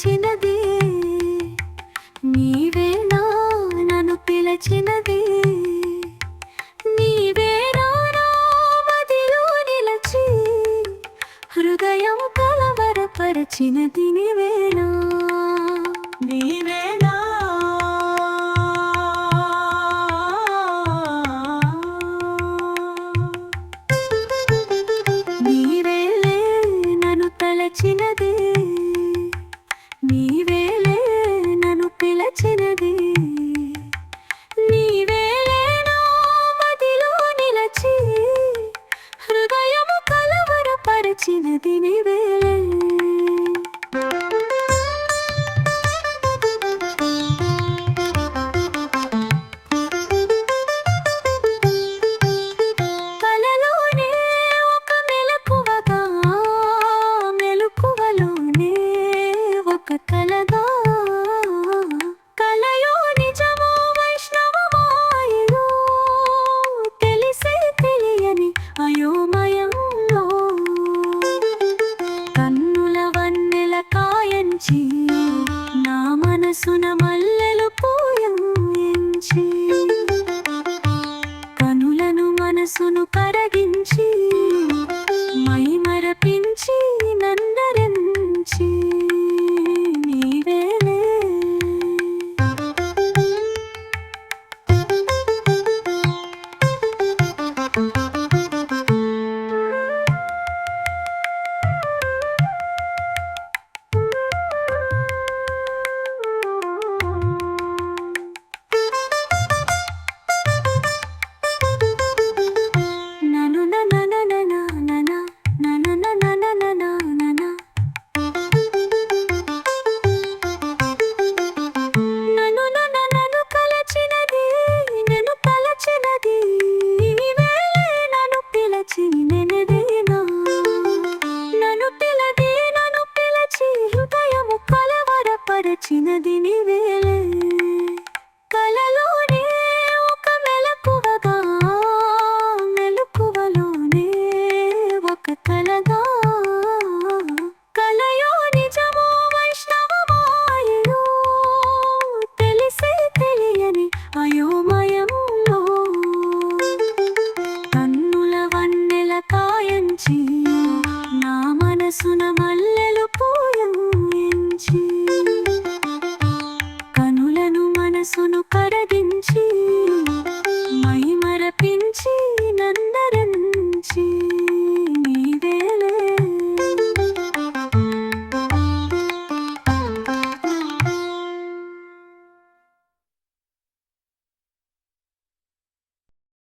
చిన్నది నీవేనా నన్ను పిలచినది? కలవరపరచినది నీవేనా అయోమయంలో కన్నుల వన్నెల కాయంచి నా మనసున మల్లెలు పోయంచి కనులను మనసును కరగించి మైమరపించి నన్ను ఉన్నది నివేలే కలలోనే ఒక మెలకువగా మెలకువలోనే ఒక కలగా. కలయో నిజమో వైష్ణవమాయో తెలిసే తెలియని అయోమయంలో. కన్నుల వన్నెల కాయంచి నా మనసున మల్ల So no. Oh